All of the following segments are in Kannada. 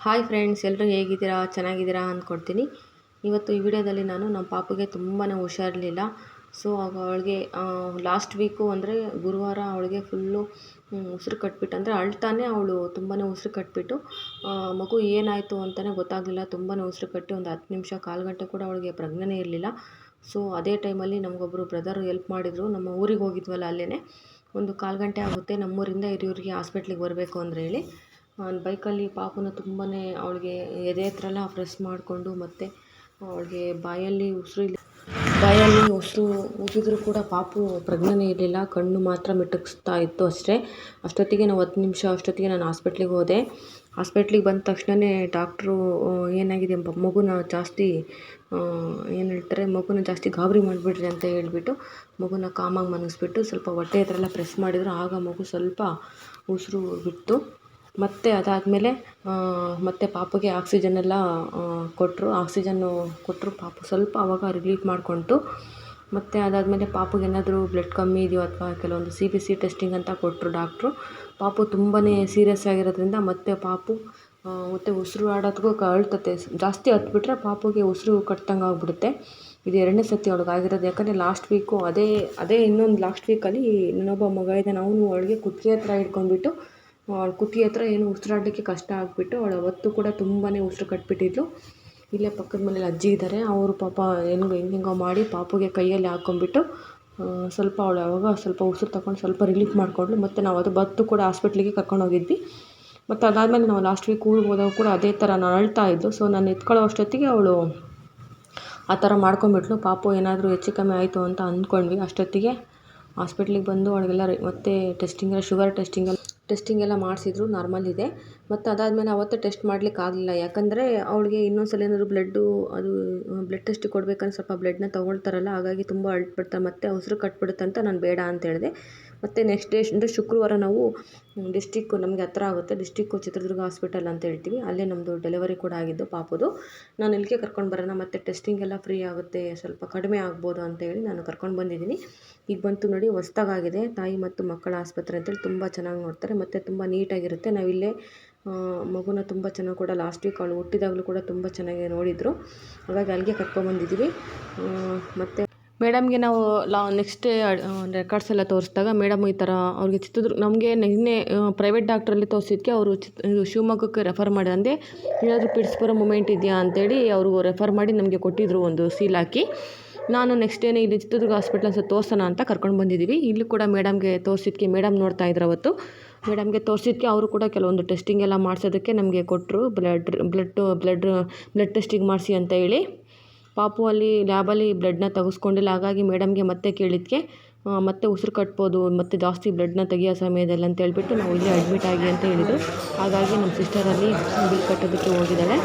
ಹಾಯ್ ಫ್ರೆಂಡ್ಸ್ ಎಲ್ಲರೂ ಹೇಗಿದ್ದೀರಾ? ಚೆನ್ನಾಗಿದ್ದೀರಾ ಅಂದ್ಕೊಡ್ತೀನಿ. ಇವತ್ತು ಈ ವಿಡಿಯೋದಲ್ಲಿ ನಾನು ನಮ್ಮ ಪಾಪುಗೆ ತುಂಬಾ ಹುಷಾರಿರಲಿಲ್ಲ. ಸೊ ಅವಳಿಗೆ ಲಾಸ್ಟ್ ವೀಕು ಅಂದರೆ ಗುರುವಾರ ಅವಳಿಗೆ ಫುಲ್ಲು ಉಸಿರು ಕಟ್ಬಿಟ್ಟು, ಅಂದರೆ ಅಳ್ತಾನೆ ಅವಳು ತುಂಬಾ ಉಸಿರು ಕಟ್ಬಿಟ್ಟು ಮಗು ಏನಾಯಿತು ಅಂತಲೇ ಗೊತ್ತಾಗಲಿಲ್ಲ. ತುಂಬಾ ಉಸಿರು ಕಟ್ಟಿ ಒಂದು ಹತ್ತು ನಿಮಿಷ, ಕಾಲು ಗಂಟೆ ಕೂಡ ಅವಳಿಗೆ ಪ್ರಜ್ಞೆನೇ ಇರಲಿಲ್ಲ. ಸೊ, ಅದೇ ಟೈಮಲ್ಲಿ ನಮಗೊಬ್ಬರು ಬ್ರದರು ಹೆಲ್ಪ್ ಮಾಡಿದರು. ನಮ್ಮ ಊರಿಗೆ ಹೋಗಿದ್ವಲ್ಲ ಅಲ್ಲೇ ಒಂದು ಕಾಲು ಗಂಟೆ ಆಗುತ್ತೆ. ನಮ್ಮೂರಿಂದ ಹಿರಿಯೂರಿಗೆ ಹಾಸ್ಪಿಟ್ಲಿಗೆ ಬರಬೇಕು ಅಂದರೆ ಹೇಳಿ. ಬೈಕಲ್ಲಿ ಪಾಪುನ ತುಂಬಾ ಅವಳಿಗೆ ಎದೆ ಹತ್ರ ಎಲ್ಲ ಪ್ರೆಸ್ ಮಾಡಿಕೊಂಡು ಮತ್ತು ಅವಳಿಗೆ ಬಾಯಲ್ಲಿ ಉಸಿರು ಇಲ್ಲ. ಬಾಯಲ್ಲಿ ಉಸಿರು ಉಸಿದ್ರು ಕೂಡ ಪಾಪು ಪ್ರಜ್ಞೆನೇ ಇರಲಿಲ್ಲ. ಕಣ್ಣು ಮಾತ್ರ ಮಿಟುಕಿಸ್ತಾ ಇತ್ತು ಅಷ್ಟೇ. ಅಷ್ಟೊತ್ತಿಗೆ ನಾವು ಹತ್ತು ನಿಮಿಷ, ಅಷ್ಟೊತ್ತಿಗೆ ನಾನು ಹಾಸ್ಪಿಟ್ಲಿಗೆ ಹೋದೆ. ಹಾಸ್ಪಿಟ್ಲಿಗೆ ಬಂದ ತಕ್ಷಣವೇ ಡಾಕ್ಟ್ರು ಏನಾಗಿದೆ? ಮಗುನ ಜಾಸ್ತಿ ಏನು ಹೇಳ್ತಾರೆ, ಮಗುನ ಜಾಸ್ತಿ ಗಾಬರಿ ಮಾಡಿಬಿಡ್ರಿ ಅಂತ ಹೇಳಿಬಿಟ್ಟು ಮಗುನ ಕಾಮಾಗಿ ಮನಗಿಸ್ಬಿಟ್ಟು ಸ್ವಲ್ಪ ಹೊಟ್ಟೆ ಹತ್ರ ಎಲ್ಲ ಪ್ರೆಸ್ ಮಾಡಿದ್ರು. ಆಗ ಮಗು ಸ್ವಲ್ಪ ಉಸಿರು ಬಿಟ್ಟು ಮತ್ತು ಅದಾದಮೇಲೆ ಮತ್ತು ಪಾಪುಗೆ ಆಕ್ಸಿಜನ್ನೆಲ್ಲ ಕೊಟ್ಟರು ಆಕ್ಸಿಜನ್ನು ಕೊಟ್ಟರು ಪಾಪು ಸ್ವಲ್ಪ ಆವಾಗ ರಿಲೀಫ್ ಮಾಡಿಕೊಂಡ್ತು ಮತ್ತು ಅದಾದಮೇಲೆ ಪಾಪುಗೆ ಏನಾದರೂ ಬ್ಲಡ್ ಕಮ್ಮಿ ಇದೆಯೋ ಅಥವಾ ಕೆಲವೊಂದು ಸಿ ಬಿ ಸಿ ಟೆಸ್ಟಿಂಗ್ ಅಂತ ಕೊಟ್ಟರು ಡಾಕ್ಟ್ರು ಪಾಪು ತುಂಬಾ ಸೀರಿಯಸ್ ಆಗಿರೋದ್ರಿಂದ ಮತ್ತೆ ಪಾಪು ಮತ್ತು ಉಸಿರು ಆಡೋದಕ್ಕೂ ಅಳ್ತತೆ. ಜಾಸ್ತಿ ಹತ್ಬಿಟ್ರೆ ಪಾಪುಗೆ ಉಸಿರು ಕಟ್ದಂಗೆ ಆಗಿಬಿಡುತ್ತೆ. ಇದು ಎರಡನೇ ಸತಿ ಅವ್ಳಿಗೆ ಆಗಿರೋದು. ಯಾಕಂದರೆ ಲಾಸ್ಟ್ ವೀಕು ಅದೇ ಅದೇ ಇನ್ನೊಂದು ಲಾಸ್ಟ್ ವೀಕಲ್ಲಿ ಇನ್ನೊಬ್ಬ ಮಗ ಇದ್ದಾನೆ. ಅವನು ಅವಳಿಗೆ ಕುತ್ತಿಗೆ ಹತ್ರ ಹಿಡ್ಕೊಂಡ್ಬಿಟ್ಟು ಅವಳ ಕುತ್ತಿಗೆ ಹತ್ರ ಏನು ಉಸಿರಾಡಲಿಕ್ಕೆ ಕಷ್ಟ ಆಗಿಬಿಟ್ಟು ಅವಳು ಅವತ್ತು ಕೂಡ ತುಂಬಾ ಉಸಿರು ಕಟ್ಟಿಬಿಟ್ಟಿದ್ಲು ಇಲ್ಲೇ ಪಕ್ಕದ ಮನೇಲಿ ಅಜ್ಜಿ ಇದ್ದಾರೆ. ಅವರು ಪಾಪ ಹೆಂಗೋ ಹೆಂಗೆ ಹೆಂಗೋ ಮಾಡಿ ಪಾಪುಗೆ ಕೈಯಲ್ಲಿ ಹಾಕ್ಕೊಂಬಿಟ್ಟು ಸ್ವಲ್ಪ ಅವಳು ಅವಾಗ ಸ್ವಲ್ಪ ಉಸಿರು ತಗೊಂಡು ಸ್ವಲ್ಪ ರಿಲೀಫ್ ಮಾಡಿಕೊಂಡ್ಳು. ಮತ್ತು ನಾವು ಅದು ಬತ್ತು ಕೂಡ ಹಾಸ್ಪಿಟ್ಲಿಗೆ ಕರ್ಕೊಂಡು ಹೋಗಿದ್ವಿ. ಮತ್ತು ಅದಾದಮೇಲೆ ನಾವು ಲಾಸ್ಟ್ ವೀಕ್ ಊರಿಗೆ ಹೋದಾಗ ಕೂಡ ಅದೇ ಥರ ನಾನು ಅಳ್ತಾ ಇದ್ದು. ಸೊ ನಾನು ಎತ್ಕೊಳ್ಳೋ ಅಷ್ಟೊತ್ತಿಗೆ ಅವಳು ಆ ಥರ ಮಾಡ್ಕೊಂಬಿಟ್ಲು ಪಾಪು ಏನಾದರೂ ಹೆಚ್ಚು ಕಮ್ಮಿ ಆಯಿತು ಅಂತ ಅಂದ್ಕೊಂಡ್ವಿ. ಅಷ್ಟೊತ್ತಿಗೆ ಹಾಸ್ಪಿಟ್ಲಿಗೆ ಬಂದು ಅವಳಿಗೆಲ್ಲ ಮತ್ತೆ ಟೆಸ್ಟಿಂಗ್ ಶುಗರ್ ಟೆಸ್ಟಿಂಗ್ ಟೆಸ್ಟಿಂಗ್ ಎಲ್ಲ ಮಾಡಿಸಿದ್ರು ನಾರ್ಮಲ್ ಇದೆ. ಮತ್ತು ಅದಾದಮೇಲೆ ಅವತ್ತು ಟೆಸ್ಟ್ ಮಾಡ್ಲಿಕ್ಕೆ ಆಗಲಿಲ್ಲ. ಯಾಕಂದರೆ ಅವಳಿಗೆ ಇನ್ನೊಂದು ಸಲ ಏನಾದರೂ ಬ್ಲಡ್ಡು ಅದು ಬ್ಲಡ್ ಟೆಸ್ಟ್ ಕೊಡ್ಬೇಕಂದ್ರೆ ಸ್ವಲ್ಪ ಬ್ಲಡ್ನ ತೊಗೊಳ್ತಾರಲ್ಲ, ಹಾಗಾಗಿ ತುಂಬ ಅಳ್ಬಿಡ್ತಾರೆ ಮತ್ತು ಉಸಿರು ಕಟ್ಬಿಡುತ್ತೆ ಅಂತ ನಾನು ಬೇಡ ಅಂತ ಹೇಳಿದೆ. ಮತ್ತು ನೆಕ್ಸ್ಟ್ ಡೇ ಅಂದರೆ ಶುಕ್ರವಾರ ನಾವು ಡಿಸ್ಟಿಕ್ಕು ನಮಗೆ ಹತ್ರ ಆಗುತ್ತೆ. ಡಿಸ್ಟಿಕ್ಕು ಚಿತ್ರದುರ್ಗ ಹಾಸ್ಪಿಟಲ್ ಅಂತ ಹೇಳ್ತೀವಿ. ಅಲ್ಲೇ ನಮ್ಮದು ಡೆಲಿವರಿ ಕೂಡ ಆಗಿದ್ದು ಪಾಪುದು. ನಾನು ಇಲ್ಲಿಗೆ ಕರ್ಕೊಂಡು ಬರೋಣ. ಮತ್ತು ಟೆಸ್ಟಿಂಗ್ ಎಲ್ಲ ಫ್ರೀ ಆಗುತ್ತೆ. ಸ್ವಲ್ಪ ಕಡಿಮೆ ಆಗ್ಬೋದು ಅಂತ ಹೇಳಿ ನಾನು ಕರ್ಕೊಂಡು ಬಂದಿದ್ದೀನಿ. ಈಗ ಬಂತು ನೋಡಿ ಹೊಸ್ದಾಗಿದೆ ತಾಯಿ ಮತ್ತು ಮಕ್ಕಳ ಆಸ್ಪತ್ರೆ ಅಂತೇಳಿ ತುಂಬ ಚೆನ್ನಾಗಿ ನೋಡ್ತಾರೆ. ಮತ್ತು ತುಂಬ ನೀಟಾಗಿರುತ್ತೆ. ನಾವಿಲ್ಲೇ ಮಗುನ ತುಂಬ ಚೆನ್ನಾಗಿ ಕೂಡ ಲಾಸ್ಟ್ ವೀಕ್ ಅವಳು ಹುಟ್ಟಿದಾಗಲೂ ಕೂಡ ತುಂಬ ಚೆನ್ನಾಗಿ ನೋಡಿದರು. ಹಾಗಾಗಿ ಅಲ್ಲಿಗೆ ಕರ್ಕೊಂಬಂದಿದ್ದೀವಿ ಮತ್ತು ಮೇಡಮ್ಗೆ ನಾವು ಲಾ ನೆಕ್ಸ್ಟ್ ರೆಕಾರ್ಡ್ಸ್ ಎಲ್ಲ ತೋರಿಸಿದಾಗ ಮೇಡಮ್ ಈ ಥರ ಅವ್ರಿಗೆ ಚಿತ್ರದುರ್ಗ ನಮಗೆ ನಿನ್ನೆ ಪ್ರೈವೇಟ್ ಡಾಕ್ಟ್ರಲ್ಲಿ ತೋರಿಸಿದ್ಕೆ ಅವರು ಚಿತ್ ಶಿವಮೊಗ್ಗಕ್ಕೆ ರೆಫರ್ ಮಾಡಿ ಅಂದೆ ಏನಾದರೂ ಪಿಡ್ಸ್ ಬರೋ ಮೂಮೆಂಟ್ ಇದೆಯಾ ಅಂತೇಳಿ ಅವರು ರೆಫರ್ ಮಾಡಿ ನಮಗೆ ಕೊಟ್ಟಿದ್ದರು ಒಂದು ಸೀಲ್ ಹಾಕಿ. ನಾನು ನೆಕ್ಸ್ಟ್ ಡೇನೇ ಇಲ್ಲಿ ಚಿತ್ರದುರ್ಗ ಹಾಸ್ಪಿಟ್ಲ್ ಸ್ವಲ್ಪ ತೋರಿಸೋಣ ಅಂತ ಕರ್ಕೊಂಡು ಬಂದಿದ್ದೀವಿ ಇಲ್ಲಿ ಕೂಡ ಮೇಡಮ್ಗೆ ತೋರಿಸಿದ್ಕೆ ಮೇಡಮ್ ನೋಡ್ತಾ ಇದ್ರು ಅವತ್ತು. ಮೇಡಮ್ಗೆ ತೋರಿಸಿದ್ಕೆ ಅವರು ಕೂಡ ಕೆಲವೊಂದು ಟೆಸ್ಟಿಂಗ್ ಎಲ್ಲ ಮಾಡಿಸೋದಕ್ಕೆ ನಮಗೆ ಕೊಟ್ಟರು blood blood blood blood testing ಮಾಡಿಸಿ ಅಂತ ಹೇಳಿ. ಪಾಪು ಅಲ್ಲಿ ಲ್ಯಾಬಲ್ಲಿ ಬ್ಲಡ್ನ ತೆಗೆಸ್ಕೊಂಡಿಲ್ಲ. ಹಾಗಾಗಿ ಮೇಡಮ್ಗೆ ಮತ್ತೆ ಕೇಳಿದ್ಕೆ ಮತ್ತೆ ಉಸಿರು ಕಟ್ಬೋದು, ಮತ್ತು ಜಾಸ್ತಿ ಬ್ಲಡ್ನ ತೆಗಿಯೋ ಸಮಯದಲ್ಲಿ ಅಂತ ಹೇಳ್ಬಿಟ್ಟು ನಾವು ಇಲ್ಲಿ ಅಡ್ಮಿಟ್ ಆಗಿ ಅಂತ ಹೇಳಿದರು. ಹಾಗಾಗಿ ನಮ್ಮ ಸಿಸ್ಟರಲ್ಲಿ ಬಿಲ್ ಕಟ್ಟೋದಕ್ಕೆ ಹೋಗಿದ್ದಾಳೆ.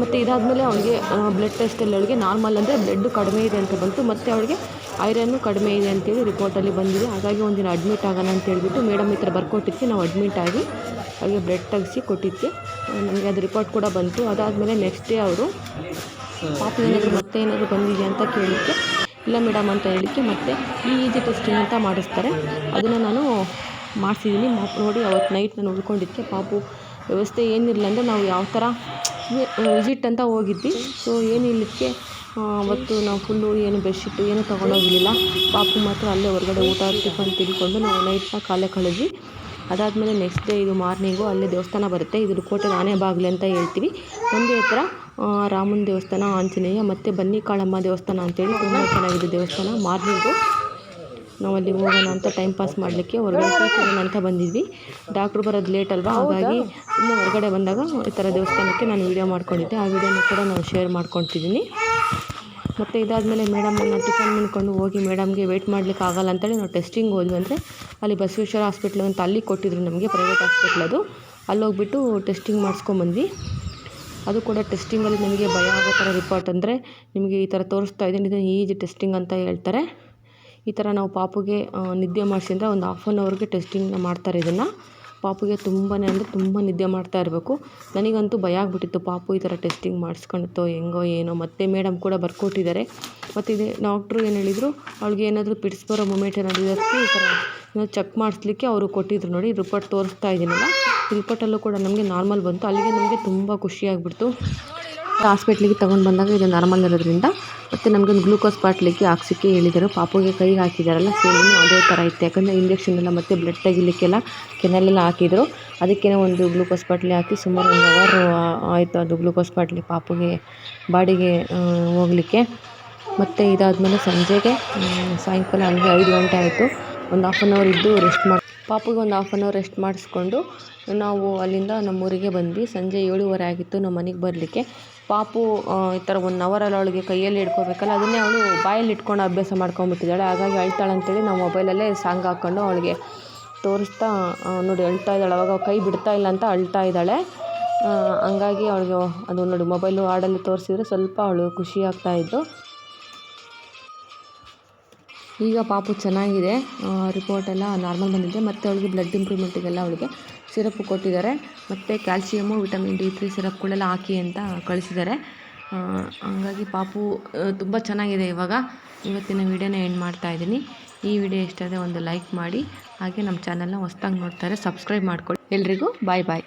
ಮತ್ತು ಇದಾದಮೇಲೆ ಅವಳಿಗೆ ಬ್ಲಡ್ ಟೆಸ್ಟಲ್ಲಿ ಅವಳಿಗೆ ನಾರ್ಮಲ್ ಅಂದರೆ ಬ್ಲಡ್ ಕಡಿಮೆ ಇದೆ ಅಂತ ಬಂತು. ಮತ್ತು ಅವಳಿಗೆ ಐರನ್ನು ಕಡಿಮೆ ಇದೆ ಅಂತೇಳಿ ರಿಪೋರ್ಟಲ್ಲಿ ಬಂದಿದೆ. ಹಾಗಾಗಿ ಒಂದಿನ ಅಡ್ಮಿಟ್ ಆಗೋಣ ಅಂತ ಹೇಳ್ಬಿಟ್ಟು ಮೇಡಮ್ ಹತ್ರ ಬರ್ಕೊಟ್ಟಿದ್ದೆ ನಾವು ಅಡ್ಮಿಟ್ ಆಗಿ ಅವಳಿಗೆ ಬ್ಲಡ್ ತೆಗೆಸಿ ಕೊಟ್ಟಿದ್ದೆ ನಮಗೆ ಅದು ರಿಪೋರ್ಟ್ ಕೂಡ ಬಂತು. ಅದಾದಮೇಲೆ ನೆಕ್ಸ್ಟ್ ಡೇ ಅವರು, ಪಾಪ ಏನಾದರೂ ಮತ್ತೆ ಏನಾದರೂ ಬಂದಿದೆಯಾ ಅಂತ ಕೇಳಿದ್ದೆ ಇಲ್ಲ ಮೇಡಮ್ ಅಂತ ಹೇಳಿಕ್ಕೆ ಮತ್ತೆ ಈ ಇ ಜಿ ಟೆಸ್ಟಿಂಗ್ ಅಂತ ಮಾಡಿಸ್ತಾರೆ. ಅದನ್ನು ನಾನು ಮಾಡಿಸಿದ್ದೀನಿ ನೋಡಿ ಅವತ್ತು ನೈಟ್ ನಾನು ಉಳ್ಕೊಂಡಿದ್ದೆ ಪಾಪು, ವ್ಯವಸ್ಥೆ ಏನಿರಲಿಲ್ಲ ಅಂದರೆ ನಾವು ಯಾವ ಥರ ವಿಸಿಟ್ ಅಂತ ಹೋಗಿದ್ವಿ. ಸೊ ಇಲ್ಲಿಕ್ಕೆ ಅವತ್ತು ನಾವು ಫುಲ್ಲು ಏನು ಬೆಡ್ಶೀಟು ಏನೂ ತೊಗೊಂಡೋಗಿರಲಿಲ್ಲ ಪಾಪು ಮಾತ್ರ ಅಲ್ಲೇ ಹೊರಗಡೆ ಊಟ, ಟಿಫನ್ ತಿಂದ್ಕೊಂಡು ನಾವು ನೈಟ್ನ ಕಾಲೇ ಕಳೆದ್ವಿ. ಅದಾದಮೇಲೆ ನೆಕ್ಸ್ಟ್ ಡೇ ಇದು ಮಾರ್ನಿಂಗು ಅಲ್ಲೇ ದೇವಸ್ಥಾನ ಬರುತ್ತೆ. ಇದು ಕೋಟೆ ನಾನೇ ಬಾಗಿಲು ಅಂತ ಹೇಳ್ತೀವಿ. ಒಂದೇ ಹತ್ರ ರಾಮನ ದೇವಸ್ಥಾನ, ಆಂಜನೇಯ ಮತ್ತು ಬನ್ನಿ ಕಾಳಮ್ಮ ದೇವಸ್ಥಾನ ಅಂತೇಳಿ ತುಂಬ ಚೆನ್ನಾಗಿದೆ ದೇವಸ್ಥಾನ. ಮಾರ್ನಿಂಗು ನಾವು ಅಲ್ಲಿ ಹೋಗೋಣ ಅಂತ ಟೈಮ್ ಪಾಸ್ ಮಾಡಲಿಕ್ಕೆ ಹೊರಗಡೆ ಅಂತ ಬಂದಿದ್ವಿ. ಡಾಕ್ಟ್ರು ಬರೋದು ಲೇಟ್ ಅಲ್ವಾ? ಹಾಗಾಗಿ ಇನ್ನು ಹೊರಗಡೆ ಬಂದಾಗ ಈ ಥರ ದೇವಸ್ಥಾನಕ್ಕೆ ನಾನು ವೀಡಿಯೋ ಮಾಡ್ಕೊಂಡಿದ್ದೆ. ಆ ವೀಡಿಯೋನ ಕೂಡ ನಾನು ಶೇರ್ ಮಾಡ್ಕೊತಿದ್ದೀನಿ ಮತ್ತು ಇದಾದಮೇಲೆ ಮೇಡಮನ್ನು ಟಿಫನ್ ಮಾಡ್ಕೊಂಡು ಹೋಗಿ ಮೇಡಮ್ಗೆ ವೆಯ್ಟ್ ಮಾಡಲಿಕ್ಕೆ ಆಗಲ್ಲ ಅಂತೇಳಿ ನಾವು ಟೆಸ್ಟಿಂಗ್ ಹೋದ್ವಿ ಅಂದರೆ ಅಲ್ಲಿ ಬಸವೇಶ್ವರ ಹಾಸ್ಪಿಟ್ಲ್ ಅಂತ ಅಲ್ಲಿ ಕೊಟ್ಟಿದ್ರು ನಮಗೆ ಪ್ರೈವೇಟ್ ಹಾಸ್ಪಿಟ್ಲ್ ಅದು. ಅಲ್ಲಿ ಹೋಗ್ಬಿಟ್ಟು ಟೆಸ್ಟಿಂಗ್ ಮಾಡಿಸ್ಕೊಂಬಂದ್ವಿ ಅದು ಕೂಡ ಟೆಸ್ಟಿಂಗಲ್ಲಿ ನಮಗೆ ಭಯ ಆಗೋ ಥರ ರಿಪೋರ್ಟ್ ಅಂದರೆ ನಿಮಗೆ ಈ ಥರ ತೋರಿಸ್ತಾ ಇದ್ದೀನಿ. ಇದನ್ನು ಈಜಿ ಟೆಸ್ಟಿಂಗ್ ಅಂತ ಹೇಳ್ತಾರೆ. ಈ ಥರ ನಾವು ಪಾಪುಗೆ ನಿದ್ದೆ ಮಾಡಿಸಿದ್ರೆ ಒಂದು ಆಫ್ ಆ್ಯನ್ ಅವರ್ಗೆ ಟೆಸ್ಟಿಂಗ್ನ ಮಾಡ್ತಾರೆ ಇದನ್ನು. ಪಾಪುಗೆ ತುಂಬಾ ಅಂದರೆ ತುಂಬ ನಿದ್ದೆ ಮಾಡ್ತಾ ಇರಬೇಕು. ನನಗಂತೂ ಭಯ ಆಗಿಬಿಟ್ಟಿತ್ತು ಪಾಪು ಈ ಥರ ಟೆಸ್ಟಿಂಗ್ ಮಾಡಿಸ್ಕೊಳುತ್ತೋ ಹೆಂಗೋ ಏನೋ. ಮತ್ತೆ ಮೇಡಮ್ ಕೂಡ ಬರ್ಕೊಟ್ಟಿದ್ದಾರೆ. ಮತ್ತು ಇದೇ ಡಾಕ್ಟ್ರು ಏನು ಹೇಳಿದರು, ಅವ್ಳಿಗೆ ಏನಾದರೂ ಪಿಡ್ಸ್ ಬರೋ ಮೂಮೆಂಟ್ ಏನಾದರೂ ಈ ಥರ ಚೆಕ್ ಮಾಡಿಸ್ಲಿಕ್ಕೆ ಅವರು ಕೊಟ್ಟಿದ್ರು ನೋಡಿ. ರಿಪೋರ್ಟ್ ತೋರಿಸ್ತಾ ಇದ್ದೀನಲ್ಲ. ರಿಪೋರ್ಟಲ್ಲೂ ಕೂಡ ನಮಗೆ ನಾರ್ಮಲ್ ಬಂತು. ಅಲ್ಲಿಗೆ ನಮಗೆ ತುಂಬ ಖುಷಿಯಾಗ್ಬಿಡ್ತು ಹಾಸ್ಪಿಟ್ಲಿಗೆ ತೊಗೊಂಡು ಬಂದಾಗ ಇದು ನಾರ್ಮಲ್ ಇರೋದ್ರಿಂದ ಮತ್ತು ಒಂದು ಗ್ಲೂಕೋಸ್ ಬಾಟ್ಲಿಗೆ ಹಾಕ್ಸಿಕ್ಕೆ ಹೇಳಿದರು. ಪಾಪುಗೆ ಕೈಗೆ ಹಾಕಿದಾರಲ್ಲ, ಸೇಮ್ ಅದೇ ಥರ ಇತ್ತು. ಯಾಕಂದರೆ ಇಂಜೆಕ್ಷನ್ ಎಲ್ಲ ಮತ್ತು ಬ್ಲಡ್ ತೆಗಿಲಿಕ್ಕೆಲ್ಲ ಕೆನಲೆಲ್ಲ ಹಾಕಿದರು. ಅದಕ್ಕೆ ಒಂದು ಗ್ಲೂಕೋಸ್ ಬಾಟ್ಲಿ ಹಾಕಿ ಸುಮಾರು ಒಂದು ಅವರ್ ಆಯಿತು ಅದು ಗ್ಲೂಕೋಸ್ ಬಾಟ್ಲಿ ಪಾಪುಗೆ ಬಾಡಿಗೆ ಹೋಗಲಿಕ್ಕೆ. ಮತ್ತು ಇದಾದಮೇಲೆ ಸಂಜೆಗೆ ಸಾಯಂಕಾಲ ಹಂಗೆ ಐದು ಗಂಟೆ ಆಯಿತು. ಒಂದು ಹಾಫ್ ಆನ್ ಅವರ್ ಇದ್ದು ರೆಸ್ಟ್ ಮಾಡಿ ಪಾಪುಗೆ ಒಂದು ಹಾಫ್ ಆನ್ ಅವರ್ ರೆಸ್ಟ್ ಮಾಡಿಸ್ಕೊಂಡು ನಾವು ಅಲ್ಲಿಂದ ನಮ್ಮೂರಿಗೆ ಬಂದ್ವಿ. ಸಂಜೆ ಏಳುವರೆ ಆಗಿತ್ತು ನಮ್ಮ ಮನೆಗೆ ಬರಲಿಕ್ಕೆ. ಪಾಪು ಈ ಥರ ಒನ್ ಅವರಲ್ಲಿ ಅವಳಿಗೆ ಕೈಯಲ್ಲಿ ಹಿಡ್ಕೋಬೇಕಲ್ಲ, ಅದನ್ನೇ ಅವಳು ಬಾಯಲ್ಲಿ ಇಟ್ಕೊಂಡು ಅಭ್ಯಾಸ ಮಾಡ್ಕೊಂಬಿಟ್ಟಿದ್ದಾಳೆ ಹಾಗಾಗಿ ಅಳ್ತಾಳೆ ಅಂತೇಳಿ ನಾವು ಮೊಬೈಲಲ್ಲೇ ಸಾಂಗ್ ಹಾಕ್ಕೊಂಡು ಅವಳಿಗೆ ತೋರಿಸ್ತಾ ನೋಡಿ ಅಳ್ತಾ ಇದ್ದಾಳೆ. ಅವಾಗ ಕೈ ಬಿಡ್ತಾ ಇಲ್ಲ ಅಂತ ಅಳ್ತಾ ಇದ್ದಾಳೆ. ಹಂಗಾಗಿ ಅವಳಿಗೆ ಅದು ನೋಡಿ ಮೊಬೈಲು ಹಾಡಲ್ಲಿ ತೋರಿಸಿದ್ರೆ ಸ್ವಲ್ಪ ಅವಳು ಖುಷಿ ಆಗ್ತಾಯಿದ್ದು ಈಗ ಪಾಪು ಚೆನ್ನಾಗಿದೆ. ರಿಪೋರ್ಟೆಲ್ಲ ನಾರ್ಮಲ್ ಬಂದಿದೆ. ಮತ್ತು ಅವಳಿಗೆ ಬ್ಲಡ್ ಇಂಪ್ರೂವ್ಮೆಂಟಿಗೆಲ್ಲ ಅವಳಿಗೆ ಸಿರಪ್ ಕೊಟ್ಟಿದ್ದಾರೆ. ಮತ್ತು ಕ್ಯಾಲ್ಸಿಯಮು ವಿಟಮಿನ್ ಡಿ ತ್ರೀ ಸಿರಪ್ಗಳೆಲ್ಲ ಹಾಕಿ ಅಂತ ಕಳಿಸಿದ್ದಾರೆ. ಹಾಗಾಗಿ ಪಾಪು ತುಂಬ ಚೆನ್ನಾಗಿದೆ ಇವಾಗ. ಇವತ್ತಿನ ವೀಡಿಯೋನ ಎಂಡ್ ಮಾಡ್ತಾ ಇದ್ದೀನಿ. ಈ ವಿಡಿಯೋ ಇಷ್ಟ ಒಂದು ಲೈಕ್ ಮಾಡಿ. ಹಾಗೆ ನಮ್ಮ ಚಾನಲ್ನ ಹೊಸ್ದಾಗಿ ನೋಡ್ತಾರೆ ಸಬ್ಸ್ಕ್ರೈಬ್ ಮಾಡ್ಕೊಳ್ಳಿ. ಎಲ್ರಿಗೂ ಬಾಯ್ ಬಾಯ್